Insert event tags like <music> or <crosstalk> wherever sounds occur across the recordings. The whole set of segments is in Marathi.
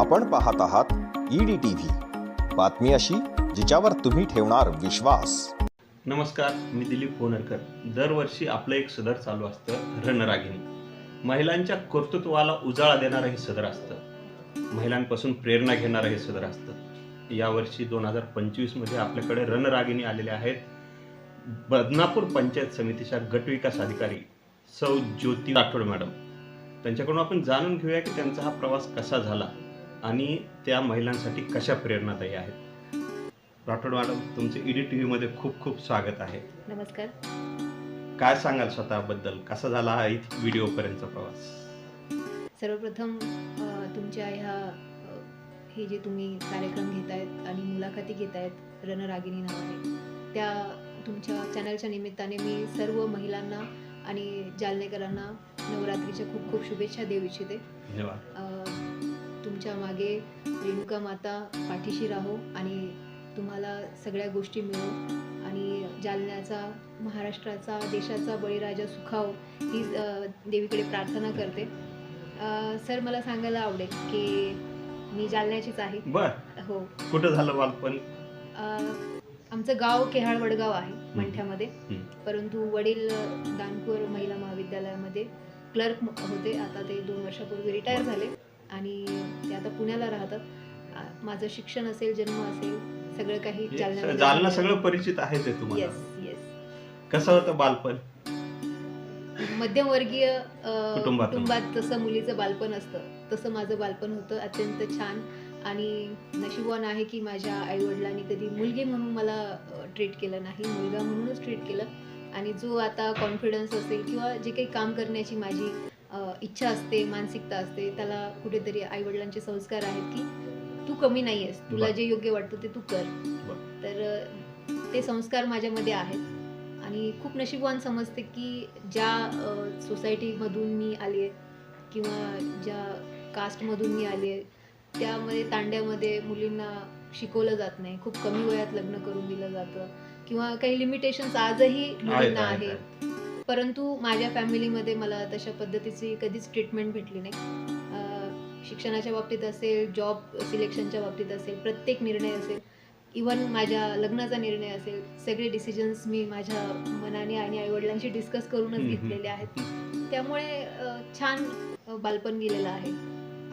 आपण पाहत आहात ईडी टी व्ही बातमी अशी जिच्यावर तुम्ही ठेवणार विश्वास. नमस्कार मी दिलीप होनरकर. दरवर्षी आपलं एक सदर चालू असतं रणरागिणी. महिलांच्या कर्तृत्वाला उजाळा देणारं हे सदर असतं. महिलांपासून प्रेरणा घेणारं हे सदर असतं. यावर्षी दोन हजार पंचवीसमध्ये आपल्याकडे रणरागिणी आलेले आहेत. बदनापूर पंचायत समितीच्या गटविकास अधिकारी सौ ज्योती राठोड मॅडम. त्यांच्याकडून आपण जाणून घेऊया की त्यांचा हा प्रवास कसा झाला. आणि त्या महिलांसाठी कशा प्रेरणादायी आहेत? राठोड मॅडम तुमचे ईडी टी व्हीमध्ये खूप खूप स्वागत आहे. नमस्कार. काय सांगाल स्वतःबद्दल? कसा झाला हा इथं व्हिडिओपर्यंतचा प्रवास? सर्वप्रथम तुमच्या ह्या हे जे तुम्ही कार्यक्रम घेतायत आणि मुलाखती घेतायत रणरागिणी नावाने त्या तुमच्या चॅनलच्या निमित्ताने मी सर्व महिलांना आणि जालनेकरांना नवरात्रीच्या खूप खूप शुभेच्छा देऊ इच्छिते. धन्यवाद. तुमच्या मागे रेणुका माता पाठीशी राहो आणि तुम्हाला सगळ्या गोष्टी मिळो आणि जालन्याचा महाराष्ट्राचा देशाचा बळीराजा सुखाव ही देवीकडे प्रार्थना करते. सर मला सांगायला आवडेल की मी जालन्याचीच आहे. हो. कुठं झालं बालपण? आमचं गाव केहाळ वडगाव आहे मंठ्यामध्ये. परंतु वडील दानपूर महिला महाविद्यालयामध्ये क्लर्क होते. आता ते दोन वर्षापूर्वी रिटायर झाले. आणि ते आता पुण्याला राहतात. माझं शिक्षण असेल जन्म असेल सगळं काही जालना. सगळं परिचित आहे तुम्हाला. येस येस कसं होतं बालपण? मध्यमवर्गीय. कुटुंबात जसं मुलीचं बालपण असतं तसं माझं बालपण होतं अत्यंत छान. आणि नशिबवान आहे की माझ्या आईवडिलांनी कधी मुलगी म्हणून मला ट्रीट केलं नाही मुलगा म्हणूनच ट्रीट केलं. आणि जो आता कॉन्फिडन्स असेल किंवा जे काही काम करण्याची माझी इच्छा असते मानसिकता असते त्याला कुठेतरी आईवडिलांचे संस्कार आहेत की तू कमी नाही आहेस तुला. जे योग्य वाटतं ते तू कर. तर ते संस्कार माझ्यामध्ये आहेत. आणि खूप नशीबवान समजते की ज्या सोसायटीमधून मी आली आहे किंवा ज्या कास्टमधून मी आली आहे त्यामध्ये तांड्यामध्ये मुलींना शिकवलं जात नाही. खूप कमी वयात लग्न करून दिलं जातं. किंवा काही लिमिटेशन्स आजही मुलींना आहेत. परंतु माझ्या फॅमिलीमध्ये मला तशा पद्धतीची कधीच ट्रीटमेंट भेटली नाही. शिक्षणाच्या बाबतीत असेल जॉब सिलेक्शनच्या बाबतीत असेल प्रत्येक निर्णय असेल इवन माझ्या लग्नाचा निर्णय असेल सगळे डिसिजन्स मी माझ्या मनाने आणि आईवडिलांशी डिस्कस करूनच घेतलेले आहेत. त्यामुळे छान बालपण गेलेलं आहे.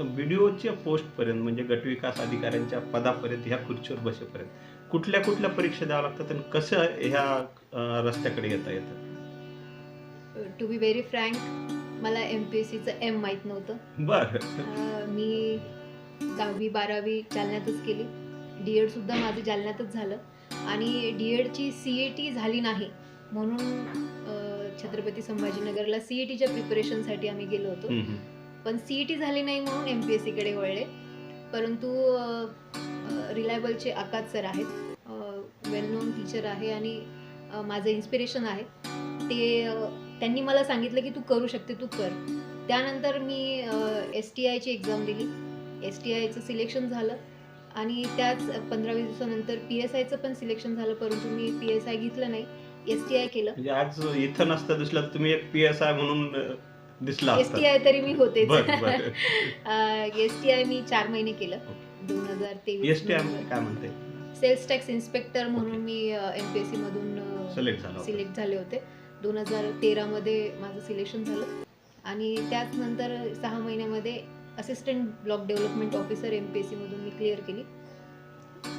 व्हिडिओच्या पोस्ट पर्यंत म्हणजे गटविकास अधिकाऱ्यांच्या पदापर्यंत ह्या खुर्चीवर बसेपर्यंत कुठल्या कुठल्या परीक्षा द्याव्या लागतात आणि कसं ह्या रस्त्याकडे येता येतं? टू बी व्हेरी फ्रँक मला एम पी एस सीचं एम माहीत नव्हतं. बर. अ, मी दहावी बारावी जालन्यातच केली. डी एडसुद्धा माझं जालन्यातच झालं. आणि डी एडची सी ए टी झाली नाही म्हणून अ, छत्रपती संभाजीनगरला सी ए टीच्या प्रिपरेशनसाठी आम्ही गेलो होतो. हम्म, हम्म. पण सी ई टी झाली नाही म्हणून एम पी एस सीकडे वळले. परंतु रिलायबलचे आकाश सर आहेत. वेल नोन टीचर आहे आणि अ, माझं इन्स्पिरेशन आहे. ते अ, त्यांनी मला सांगितलं की तू करू शकते तू कर. त्यानंतर मी एस टी आयची एक्झाम दिली. एस टी आयचं सिलेक्शन झालं. आणि त्याच पंधरा वीस दिवसानंतर पी एस आयचं पण सिलेक्शन झालं परंतु मी पी एस आय घेतलं नाही. एस टी आय केलं. म्हणजे आज इथं नसतं दिसलं तुम्ही एक पी एस आय म्हणून दिसला एस टी आय तरी मी बर एस टी आय मी चार महिने केलं. दोन हजार तेवीस एस टी आय काय म्हणते सेल्स टॅक्स इन्स्पेक्टर म्हणून मी एम पी एस सी मधून सिलेक्ट झाला होता. दोन हजार तेरामध्ये माझं सिलेक्शन झालं आणि त्याच नंतर सहा महिन्यामध्ये assistant block development officer M P S सीमधून मी क्लिअर केली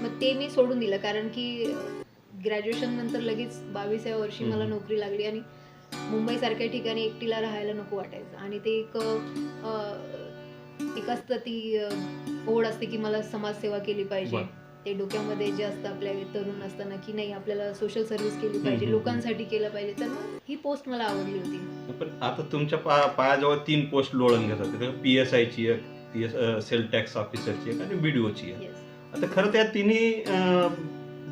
मग ते मी सोडून दिलं कारण की ग्रॅज्युएशन नंतर लगेच बावीसाव्या वर्षी मला. नोकरी लागली आणि मुंबईसारख्या ठिकाणी एकटीला राहायला नको वाटायचं आणि ते एक एक असतं ती ओढ असते की मला समाजसेवा केली पाहिजे. ते डोक्यामध्ये जे असतं आपल्या तरुण असताना की नाही आपल्याला सोशल सर्व्हिस केली पाहिजे. लोकांसाठी केलं पाहिजे. तर ही पोस्ट मला आवडली होती. पण आता तुमच्या पा पायाजवळ तीन पोस्ट लोळून घेतात. पी एस आयची एक पी एस सेल टॅक्स ऑफिसरची एक आणि एक. येस आता खरं त्या तिन्ही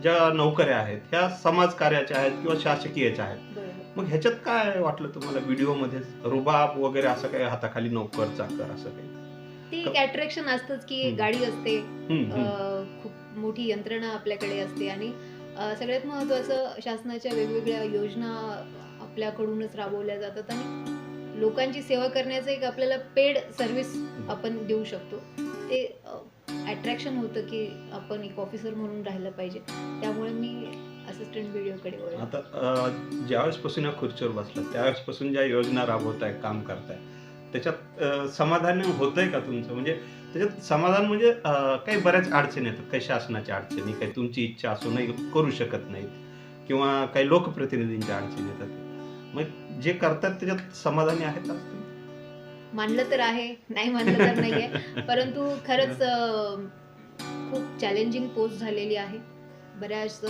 ज्या नोकऱ्या आहेत ह्या समाज कार्याच्या आहेत किंवा शासकीयच्या आहेत मग ह्याच्यात काय वाटलं तुम्हाला? व्हिडिओमध्ये रुबाब वगैरे असं काही हाताखाली नोकर चाकर असं काही? ते एक अट्रॅक्शन असतंच की. गाडी असते. मोठी यंत्रणा आपल्याकडे असते आणि सगळ्यात महत्त्वाचं शासनाच्या वेगवेगळ्या योजना आपल्याकडूनच राबवल्या जातात आणि लोकांची सेवा करण्याचं एक आपल्याला पेड सर्व्हिस आपण देऊ शकतो. ते अट्रॅक्शन होतं की आपण एक ऑफिसर म्हणून राहिलं पाहिजे. त्यामुळे मी असिस्टंट व्हिडिओकडे आता ज्यावेळेसपासून या खुर्चीवर बसला त्यावेळेसपासून ज्या योजना राबवताय काम करताय त्याच्यात समाधान समाधान होतंय का तुमचं? म्हणजे त्याच्यात समाधान म्हणजे काही बऱ्याच अडचणी येतात. काही शासनाच्या अडचणी काही तुमची इच्छा असूनही करू शकत नाहीत. किंवा काही लोकप्रतिनिधींच्या अडचणी येतात. मग जे करतात त्याच्यात समाधानी आहेत मानलं तर आहे. नाही मानलं तर नाहीये. परंतु खरंच खूप चॅलेंजिंग पोस्ट झालेली आहे. बऱ्याच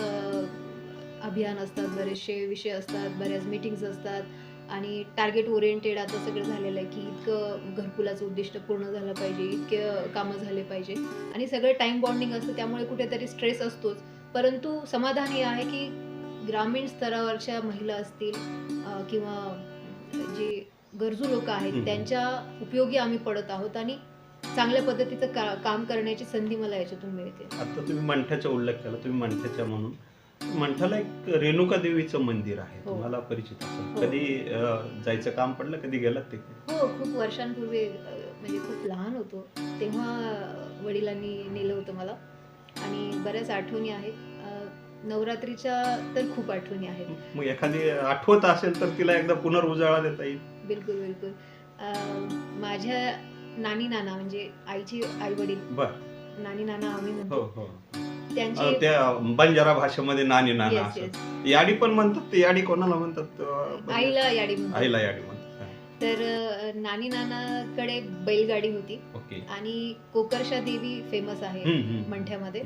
अभियान असतात बरेचसे विषय असतात बऱ्याच मीटिंग्स असतात. आणि टार्गेट ओरिएंटेड आता सगळं झालेलं आहे की इतकं घरकुलाचं उद्दिष्ट पूर्ण झालं पाहिजे इतके कामं झाले पाहिजे. आणि सगळं टाइम बॉन्डिंग असतं त्यामुळे कुठेतरी स्ट्रेस असतोच. परंतु समाधान हे आहे की ग्रामीण स्तरावरच्या महिला असतील किंवा जे गरजू लोक आहेत. त्यांच्या उपयोगी आम्ही पडत आहोत आणि चांगल्या पद्धतीचं का काम करण्याची संधी मला याच्यातून मिळते. आता तुम्ही मंठ्याचा उल्लेख केला तुम्ही मंठ्याच्या म्हणून. मंठाला एक रेणुका देवीचं मंदिर आहे. हो. तुम्हाला परिचित असेल. हो. कधी अं, जायचं काम पडलं? कधी गेलात तिकडे? हो खूप वर्षांपूर्वी अं, म्हणजे खूप लहान होतो. तेव्हा वडिलांनी नेलं होतं मला. आणि बऱ्याच आठवणी आहेत. अं, नवरात्रीच्या तर खूप आठवणी आहेत. मग एखादी आठवत असेल तर तिला एकदा पुनर्उजाळा देता येईल. बिलकुल बिलकुल. अं, माझ्या नानी नाना म्हणजे आईची आई वडील बर. नानी नाना आम्ही हो म्हणतो. हो. त्यांची त्या बंजारा भाषेमध्ये नानी नाना असं. याडी पण म्हणतात ते याडी कोणाला म्हणतात अं, आईला याडी आईला याडी म्हणतात तर अं, नानी नानाकडे बैलगाडी होती. ओके. आणि कोकरशा देवी फेमस आहे हम्म, हम्म. मंठ्यामध्ये.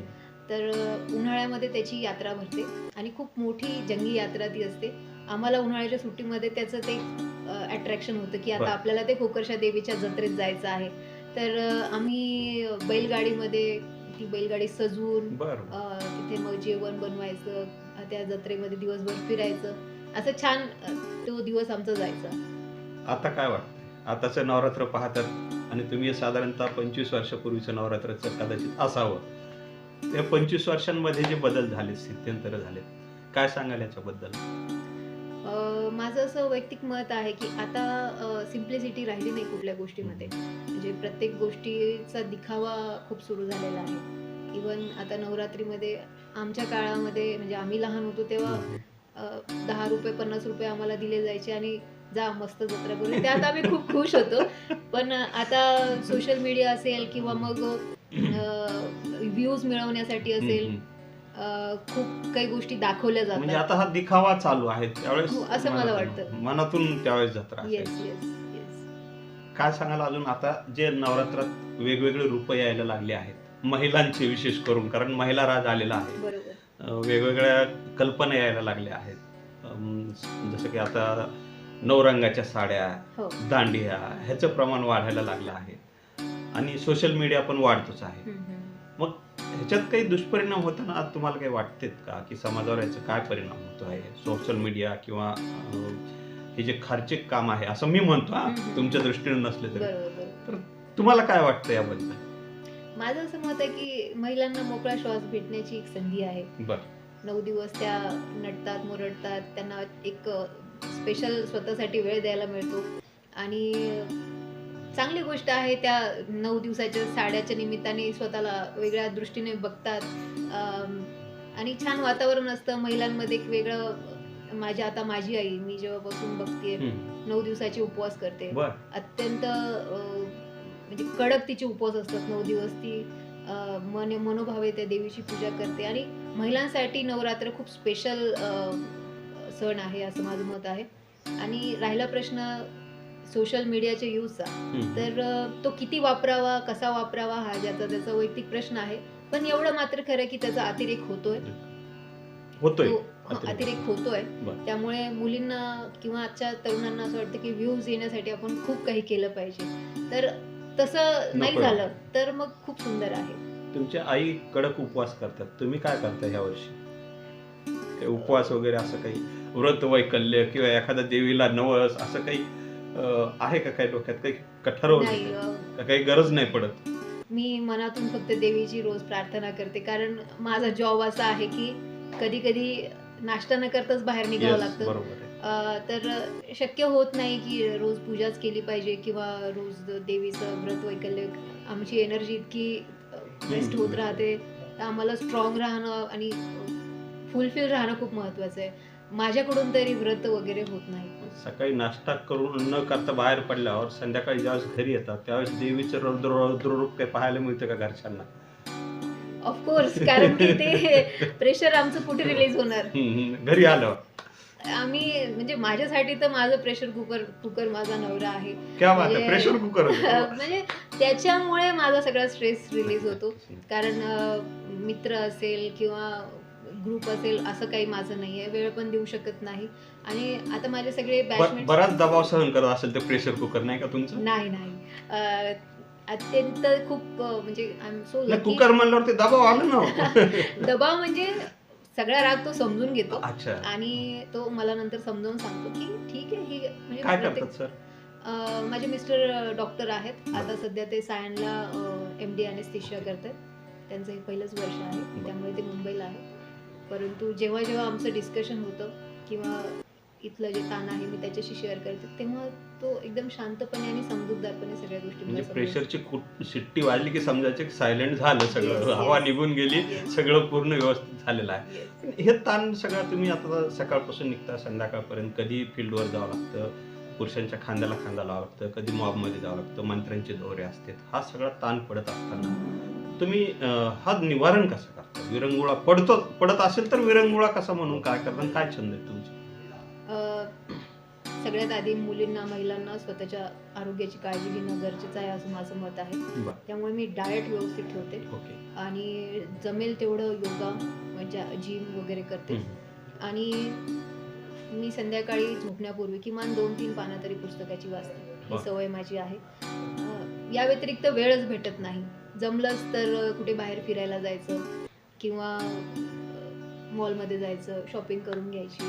तर अं, उन्हाळ्यामध्ये त्याची यात्रा भरते. आणि खूप मोठी जंगी यात्रा ती असते. आम्हाला उन्हाळ्याच्या सुट्टीमध्ये त्याचं ते अट्रॅक्शन होतं की आता बरं. आपल्याला ते कोकरशा देवीच्या जत्रेत जायचं आहे. तर अं, आम्ही बैलगाडीमध्ये ती बैलगाडी सजवून तिथे मग जेवण बनवायचं त्या जत्रेमध्ये दिवसभर फिरायचं. असं छान तो दिवस आमचा जायचा. आता काय वाटतं आताचं नवरात्र पाहतात आणि तुम्ही साधारणतः पंचवीस वर्षापूर्वीचं नवरात्राचं कदाचित असावं. त्या पंचवीस वर्षांमध्ये जे बदल झाले स्थित्यंतर झाले काय सांगाल याच्याबद्दल? माझं असं वैयक्तिक मत आहे की आता सिम्प्लिसिटी राहिली नाही कुठल्या गोष्टीमध्ये. म्हणजे प्रत्येक गोष्टीचा दिखावा खूप सुरू झालेला आहे. इवन आता नवरात्रीमध्ये आमच्या काळामध्ये म्हणजे आम्ही लहान होतो तेव्हा दहा रुपये पन्नास रुपये आम्हाला दिले जायचे आणि जा मस्त जत्रा करू. त्यात आम्ही खूप खुश होतो. पण आता सोशल मीडिया असेल किंवा मग व्ह्यूज मिळवण्यासाठी असेल खूप काही गोष्टी दाखवल्या म्हणजे जातात आता हा दिखावा चालू आहे त्यावेळेस हो, असं मला वाटतं. मनातून त्यावेळेस जत्रा येस. येस काय सांगाल अजून? आता जे नवरात्रात वेगवेगळे रूप यायला लागले आहेत महिलांचे विशेष करून कारण महिला राज आलेला आहे. वेगवेगळ्या कल्पना यायला लागल्या आहेत. जसं की आता नवरंगाच्या साड्या हो. दांडिया ह्याचं प्रमाण वाढायला लागलं आहे. आणि सोशल मीडिया पण वाढतोच आहे. ह्याच्यात काही दुष्परिणाम होताना आज तुम्हाला काही वाटतेत का? की समाजावर याचा काय परिणाम होतो आहे? सोशल मीडिया किंवा हे जे खर्चिक काम आहे असं मी म्हणतो हा. तुमच्या दृष्टीने नसले तरी. बरोबर. तुम्हाला काय वाटतं याबद्दल? माझं असं मत आहे की महिलांना मोकळा श्वास भेटण्याची एक संधी आहे. बर. नऊ दिवस त्या नटतात मुरडतात त्यांना एक स्पेशल स्वतःसाठी वेळ द्यायला मिळतो. आणि चांगली गोष्ट आहे त्या नऊ दिवसाच्या साड्याच्या निमित्ताने स्वतःला वेगळ्या दृष्टीने बघतात. आणि छान वातावरण असतं. महिलांमध्ये एक वेगळं माझ्या आता माझी आई मी जेव्हापासून बघतीये नऊ दिवसाचे उपवास करते. अत्यंत म्हणजे कडक तिचे उपवास असतात नऊ दिवस. ती मन मनोभावे त्या देवीची पूजा करते. आणि महिलांसाठी नवरात्र खूप स्पेशल सण आहे असं माझं मत आहे. आणि राहिला प्रश्न सोशल मीडियाच्या यूजचा तर तो किती वापरावा कसा वापरावा हा ज्याचा त्याचा वैयक्तिक प्रश्न आहे. पण एवढं मात्र खरं की त्याचा अतिरेक होतोय. होतोय. अतिरेक. होतोय. त्यामुळे मुलींना किंवा आजच्या तरुणांना असं वाटतं की व्ह्यूज येण्यासाठी आपण खूप काही केलं पाहिजे. तर तसं नाही. झालं तर मग खूप सुंदर आहे. तुमच्या आई कडक उपवास करतात. तुम्ही काय करता ह्या वर्षी? उपवास वगैरे असं काही? व्रत वैकल्य किंवा एखाद्या देवीला नवस असं काही आहे का काही डोक्यात? काही नाही का काही गरज नाही पडत? मी मनातून फक्त देवीची रोज प्रार्थना करते. कारण माझा जॉब असा आहे की कधी कधी नाश्ता न करताच बाहेर निघावं Yes, लागतं. बरोबर आहे. अं, तर शक्य होत नाही की रोज पूजाच केली पाहिजे किंवा रोज देवीचं व्रत वैकल्य आमची एनर्जी इतकी बेस्ट होत राहते. तर आम्हाला स्ट्रॉंग राहणं आणि फुलफिल राहणं खूप महत्वाचं आहे. माझ्याकडून तरी व्रत वगैरे होत नाही. सकाळी नाश्ता करून न करता बाहेर पडल्यावर संध्याकाळी ज्यावेळेस घरी येतात त्यावेळेस देवीचं रौद्र रौद्ररूप काही पाहायला मिळतं का घरच्यांना? ऑफकोर्स कारण की ते प्रेशर आमचं कुठे रिलीज होणार? हम्म, हम्म. घरी आलं आम्ही म्हणजे माझ्यासाठी तर माझं प्रेशर कुकर कुकर माझा नवरा आहे. क्या बात आहे? म्हणजे- प्रेशर कुकर म्हणजे त्याच्यामुळे माझा सगळा स्ट्रेस रिलीज होतो. कारण अं, मित्र असेल किंवा ग्रुप असेल असं काही माझं नाहीये. वेळ पण देऊ शकत नाही. आणि आता माझे सगळे बॅचमेट बराच दबाव सहन करत असेल ते प्रेशर कुकर नाही का तुमचं? नाही नाही. अत्यंत खूप म्हणजे आय एम सो नाही कुकर म्हणल्यावर ते दबाव आलं ना. <laughs> दबाव म्हणजे सगळा राग तो समजून घेतो. अच्छा. आणि तो मला नंतर समजावून सांगतो की ठीक आहे ही म्हणजे काय प्रत्येक- करतात सर अं, माझे मिस्टर डॉक्टर आहेत. आता सध्या ते सायनला एम डी अनेस्थिशिया करतात त्यांचं हे पहिलंच वर्ष आहे. त्यामुळे ते मुंबईला आहे परंतु जेव्हा जेव्हा आमचं डिस्कशन होतं किंवा इथलं जे ताण आहे मी त्याच्याशी शेअर करते तेव्हा तो एकदम शांतपणे आणि समजूतदारपणे सगळ्या गोष्टी म्हणजे प्रेशरची कुट- शिट्टी वाजली की समजायचे सायलेंट झालं Yes, सगळं yes. हवा निघून गेली Yes. सगळं पूर्ण व्यवस्थित झालेलं आहे. हे ताण सगळं तुम्ही आता सकाळपासून निघता संध्याकाळपर्यंत कधी फील्डवर जावं लागतं पुरुषांच्या खांद्याला खांदा लावावं लागतं कधी मॉबमध्ये जावं लागतं मंत्र्यांचे दौरे असतात हा सगळा ताण पडत असताना तुम्ही हा निवारण कसं करता? विरंगुळा पडतो पडत असेल तर विरंगुळा कसा म्हणून काय करता? आणि काय छंद आहे तुमचे? सगळ्यात आधी मुलींना महिलांना स्वतःच्या आरोग्याची काळजी घेणं गरजेचं आहे असं माझं मत आहे. बरं. त्यामुळे मी डाएट व्यवस्थित ठेवते. ओके. आणि जमेल तेवढं योगा म्हणजे जिम वगैरे करते. हम्म. आणि मी संध्याकाळी झोपण्यापूर्वी किमान दोन तीन पानं तरी पुस्तकाची वाचते. ही. सवय माझी आहे. अ, या व्यतिरिक्त वेळच भेटत नाही. जमलंच तर कुठे बाहेर फिरायला जायचं किंवा मॉलमध्ये जायचं शॉपिंग करून घ्यायची.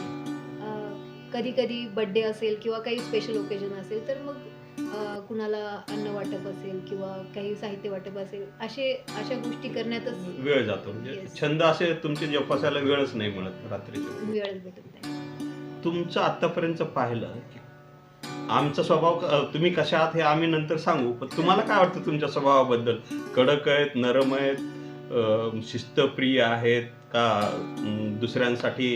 कधी कधी बड्डे असेल किंवा काही स्पेशल ओकेजन असेल तर मग कुणाला अन्न वाटप असेल किंवा काही साहित्य वाटप असेल असे अशा गोष्टी करण्यातच वेळ जातो. म्हणजे. छंद असे तुमचे जोपासायला वेळच नाही मिळत रात्रीचे. वेळच भेटत नाही. तुमचं आतापर्यंत पाहिलं की आमचा स्वभाव तुम्ही कशा आहात हे आम्ही नंतर सांगू पण तुम्हाला काय वाटतं तुमच्या स्वभावाबद्दल? कडक आहेत नरम आहेत शिस्तप्रिय आहेत का दुसऱ्यांसाठी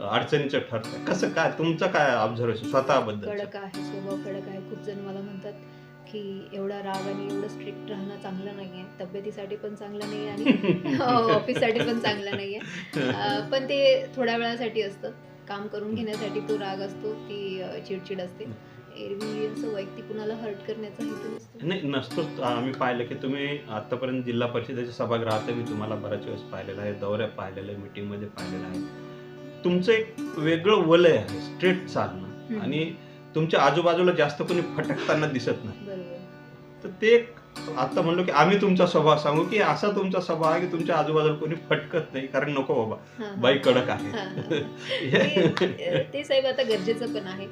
अडचणीचं ठरतं कसं काय तुमचं काय ऑब्झर्वेशन स्वतःबद्दल कडक आहे स्वभाव कडक आहे. खूप जण मला म्हणतात की एवढा राग आणि एवढं स्ट्रिक्ट राहणं चांगलं नाहीये. तब्येतीसाठी पण चांगलं नाही आणि <laughs> ऑफिससाठी पण चांगलं नाहीये. अं, पण ते थोड्या वेळासाठी असतं. काम करून घेण्यासाठी तो राग असतो ती चिडचिड असते. एरवी असं वैयक्तिक कुणाला हर्ट करण्याचा हेतू नसतो? नाही नसतोच. आम्ही पाहिलं की तुम्ही आतापर्यंत जिल्हा परिषदेच्या सभागृहात मी तुम्हाला बऱ्याच वेळेस पाहिलेलं आहे दौऱ्यात पाहिलेलं आहे मीटिंगमध्ये पाहिलेलं आहे. तुमचं एक वेगळं वलय आहे स्ट्रेट चालणं. आणि तुमच्या आजूबाजूला जास्त कोणी फटकताना दिसत नाही. तर ते आता म्हणलो की आम्ही तुमचा स्वभाव सांगू की असा तुमचा स्वभाव आहे की तुमच्या आजूबाजूला कोणी फटकत नाही. कारण नको बाबा. बाई कडक आहे. ते साहेब आता गरजेचं पण आहे.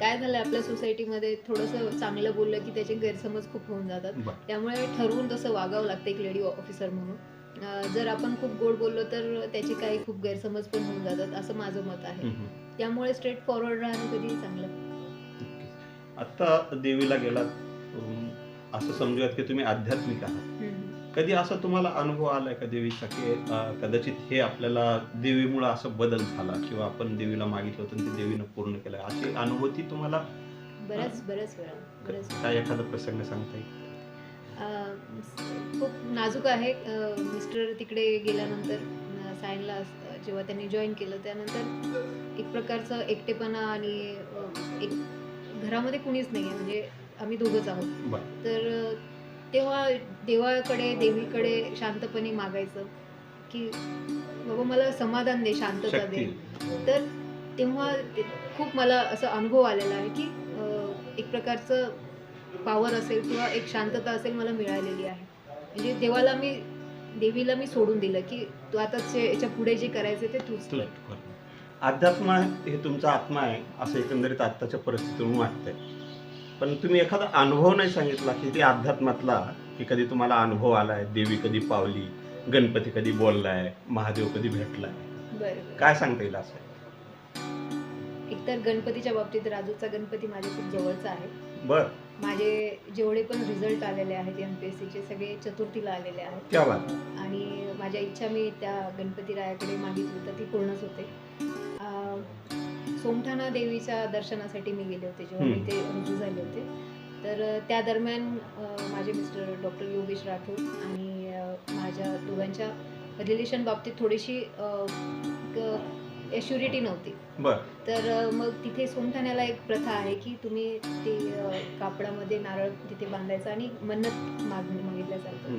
काय झालं आपल्या सोसायटीमध्ये थोडंसं चांगलं बोललं की त्याचे गैरसमज खूप होऊन जातात. त्यामुळे ठरवून तसं वागावं लागतं एक लेडी ऑफिसर म्हणून जर आपण खूप गोड बोललो तर त्याचे काही खूप गैरसमज पण होऊन जातात असं माझं मत आहे. त्यामुळे स्ट्रेट फॉरवर्ड राहणं कधीही चांगलं आता देवीला गेलात असं समजूयात की तुम्ही आध्यात्मिक आहात. कधी असं तुम्हाला अनुभव आलाय का देवीचा की कदाचित हे आपल्याला देवीमुळे असं बदल झाला किंवा आपण देवीला मागितलं होतं ते देवीनं पूर्ण केलं अशी अनुभूती तुम्हाला बऱ्याच बऱ्याच वेळा. काय एखादा प्रसंग सांगता येईल? खूप नाजूक आहे. मिस्टर तिकडे गेल्यानंतर सायनला जेव्हा त्यांनी जॉईन केलं त्यानंतर एक प्रकारचं एकटेपणा आणि एक घरामध्ये कुणीच नाही आहे म्हणजे आम्ही दोघंच आहोत. तर तेव्हा देवाकडे देवीकडे शांतपणे मागायचं की बाबा मला समाधान दे शांतता दे. तर तेव्हा खूप मला असं अनुभव आलेला आहे की एक प्रकारचं पावर असेल किंवा एक शांतता असेल मला मिळालेली आहे. म्हणजे देवाला मी देवीला मी सोडून दिलं की तू आता याच्यापुढे जे करायचं ते तूच. अध्यात्म हे तुमचा आत्मा आहे असं एकंदरीत आत्ताच्या परिस्थितीतून वाटतंय. पण तुम्ही एखादा अनुभव नाही सांगितला की ते अध्यात्मातला की कधी तुम्हाला अनुभव आलाय देवी कधी पावली गणपती कधी बोललाय महादेव कधी भेटलाय? काय सांगता येईल असं? एकतर गणपतीच्या बाबतीत राजूचा गणपती माझ्या खूप जवळचा आहे. बर. माझे जेवढे पण रिझल्ट आलेले आहेत एम पी एस सीचे सगळे चतुर्थीला आलेले आहेत. आणि माझ्या इच्छा मी त्या गणपतीरायाकडे मागितली तर ती पूर्णच होते. सोमठाणा देवीच्या दर्शनासाठी मी गेले होते जेव्हा मी. ते रुजू झाले होते तर त्या दरम्यान माझे मिस्टर डॉक्टर योगेश राठोड आणि माझ्या दोघांच्या रिलेशन बाबतीत थोडीशी एश्युरिटी नव्हती तर मग तिथे सोमठाण्याला एक प्रथा आहे की तुम्ही ते कापडामध्ये नारळ तिथे बांधायचं आणि मन्नत माग मागितल्या जातं.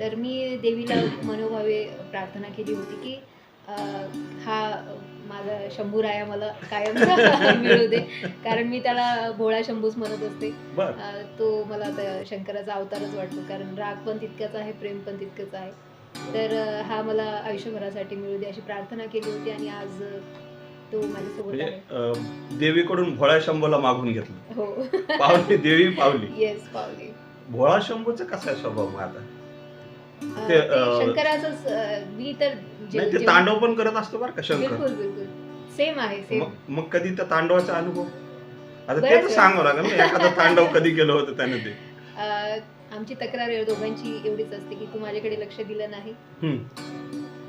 तर मी देवीला मनोभावे प्रार्थना केली होती की हा माझा शंभूराया मला कायम <laughs> मिळू दे कारण मी त्याला भोळा शंभूच म्हणत असते. तो मला आता शंकराचा अवतारच वाटतो. कारण राग पण तितकाच आहे प्रेम पण तितकंच आहे. तर हा मला आयुष्यभरासाठी मिळू दे अशी प्रार्थना केली होती आणि आज तो माझ्यासोबत म्हणजे देवीकडून भोळा शंभूला मागून घेतलं. हो. पावली देवी पावली. <laughs> येस पावली. भोळा शंभूचा कसा स्वभाव आता? ते, ते अ, शंकराचंच अ, मी तर जे- नाही ते जेव्हा- तांडव पण करत असतो बरं का शंकर. बिलकुल बिलकुल. सेम आहे सेम मग मग कधी त्या तांडवाचा अनुभव? आता ते तर. सांगावं लागेल ना एखादं तांडव कधी केलं होतं त्याने ते? <laughs> आमची तक्रार दोघांची एवढीच असते की तू माझ्याकडे लक्ष दिलं नाही. हम्म.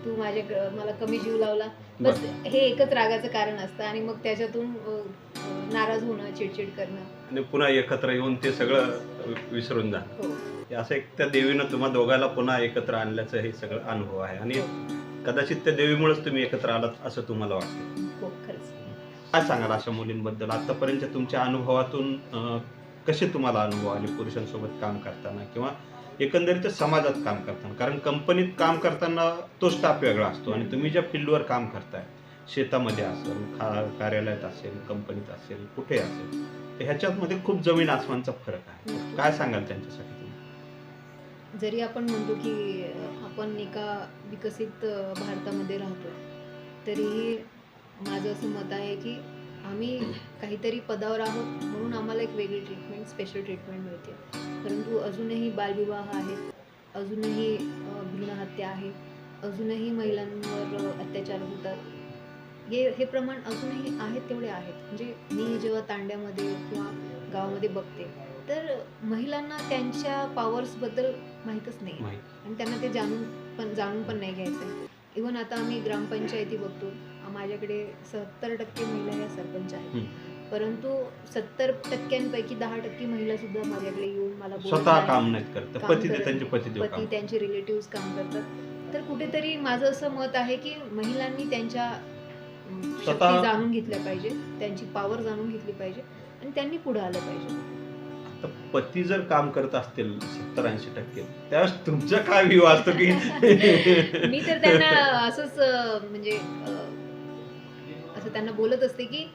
तू माझ्या मला कमी जीव लावला. बस हे एकच रागाचं कारण असतं आणि मग त्याच्यातून अ, अ, नाराज होणं चिडचिड करणं. आणि पुन्हा एकत्र येऊन ते सगळं विसरून जा. हे. असं एक त्या देवीनं तुम्हा दोघांना पुन्हा एकत्र आणल्याचं हे सगळं अनुभव आहे. आणि कदाचित त्या देवीमुळेच तुम्ही एकत्र आलात असं तुम्हाला वाटतं. हो खरंच. काय सांगाल अशा मुलींबद्दल? आतापर्यंत तुमच्या अनुभवातून अं, कसे तुम्हाला अनुभव आले पुरुषांसोबत काम करताना किंवा एकंदरीत समाजात काम करताना? कारण कंपनीत काम करताना तो स्टाफ वेगळा असतो आणि तुम्ही ज्या फील्डवर काम करताय शेतामध्ये असेल खा कार्यालयात असेल कंपनीत असेल कुठे असेल तर ह्याच्यामध्ये खूप जमीन आसमानचा फरक आहे. काय सांगाल त्यांच्यासाठी? जरी आपण म्हणतो की आपण एका विकसित भारतामध्ये राहतो तरीही माझं असं मत आहे की आम्ही काहीतरी पदावर आहोत म्हणून आम्हाला एक वेगळी ट्रीटमेंट स्पेशल ट्रीटमेंट मिळते. परंतु अजूनही बालविवाह आहेत अजूनही भ्रूणहत्या आहे अजूनही महिलांवर अत्याचार होतात. हे हे प्रमाण अजूनही आहेत तेवढे आहेत. म्हणजे मी जेव्हा तांड्यामध्ये किंवा गावामध्ये बघते तर महिलांना त्यांच्या पॉवर्सबद्दल माहीतच नाही. आणि त्यांना ते जाणून पण जाणून पण नाही घ्यायचं इव्हन आता आम्ही ग्रामपंचायती बघतो. माझ्याकडे सत्तर टक्के महिला या सरपंच आहेत. परंतु सत्तर टक्क्यांपैकी दहा टक्के महिला सुद्धा माझ्याकडे येऊन मला स्वतः. काम नाहीत करत. पती त्यांचे पती रिलेटिव्ह काम करतात. तर कुठेतरी माझं असं मत आहे की महिलांनी त्यांच्या जाणून घेतल्या पाहिजे. त्यांची पॉवर जाणून घेतली पाहिजे. आणि त्यांनी पुढे आलं पाहिजे. तर पती जर काम करत असतील सत्तर ऐंशी टक्के त्यावेळेस तुमचा काय व्ह्यू असतो की? <laughs> मी तर त्यांना असंच म्हणजे असं त्यांना बोलत असते की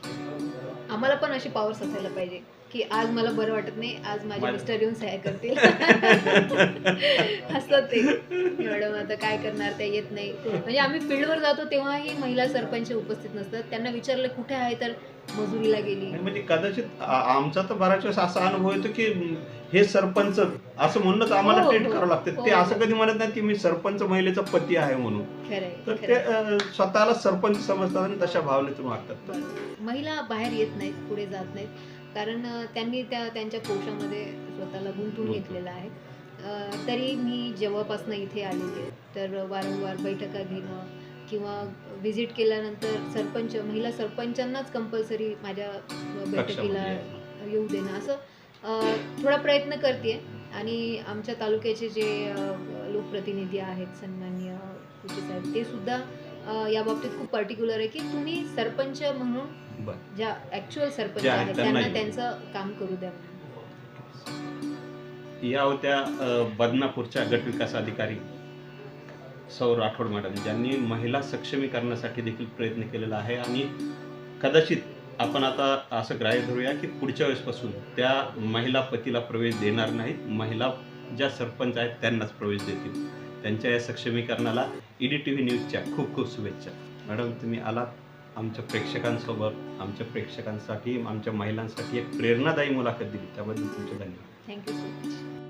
आम्हाला पण अशी पॉवर्स असायला पाहिजे की आज मला बरं वाटत नाही आज माझे मिस्टर येऊन सहाय्य करतील. <laughs> हसतात ते. मॅडम आता काय करणार त्या येत नाही. म्हणजे आम्ही फील्डवर जातो तेव्हाही महिला सरपंच उपस्थित नसतात. त्यांना विचारलं कुठे आहे तर मजुरीला गेली म्हणजे कदाचित आ- आमचा तर बऱ्याच वेळेस असा अनुभव येतो की हे सरपंच असं म्हणूनच आम्हाला हो, ट्रीट हो. करावं लागतं ते हो, असं. कधी म्हणत नाही की मी सरपंच महिलेचा पती आहे म्हणून खरंय तर ते खरंय. अ, स्वतःला सरपंच समजतात आणि तशा भावनेतून वागतात बरोबर. महिला बाहेर येत नाहीत पुढे जात नाहीत कारण अ, त्यांनी त्या त्यांच्या कोशामध्ये स्वतःला गुंतवून. घेतलेलं आहे अ, तरी मी जेव्हापासून इथे आलेले तर वारंवार बैठका घेणं किंवा व्हिजिट केल्यानंतर सरपंच महिला सरपंचांनाच कंपल्सरी माझ्या बैठकीला. येऊ देणं असं थोडा प्रयत्न करते आणि आमच्या तालुक्याचे जे लोकप्रतिनिधी आहेत सन्माननीय कुचे साहेब ते सुद्धा या बाबतीत खूप पर्टिक्युलर आहे की तुम्ही सरपंच म्हणून. ज्या ऍक्च्युअल सरपंच आहेत त्यांना. त्यांचं काम करू द्या या होत्या बदनापूरच्या गट विकास अधिकारी सौ राठोड मॅडम ज्यांनी महिला सक्षमीकरणासाठी देखील प्रयत्न केलेला आहे. आणि कदाचित आपण आता असं ग्राह्य धरूया की पुढच्या वेळेसपासून त्या महिला पतीला प्रवेश देणार नाहीत. महिला ज्या सरपंच आहेत त्यांनाच प्रवेश देतील. त्यांच्या या सक्षमीकरणाला ई डी टी व्ही न्यूजच्या खूप खूप शुभेच्छा. मॅडम तुम्ही आलात. आमच्या प्रेक्षकांसोबत आमच्या प्रेक्षकांसाठी आमच्या महिलांसाठी एक प्रेरणादायी मुलाखत दिली. त्याबद्दल तुमचे धन्यवाद. Thank you so much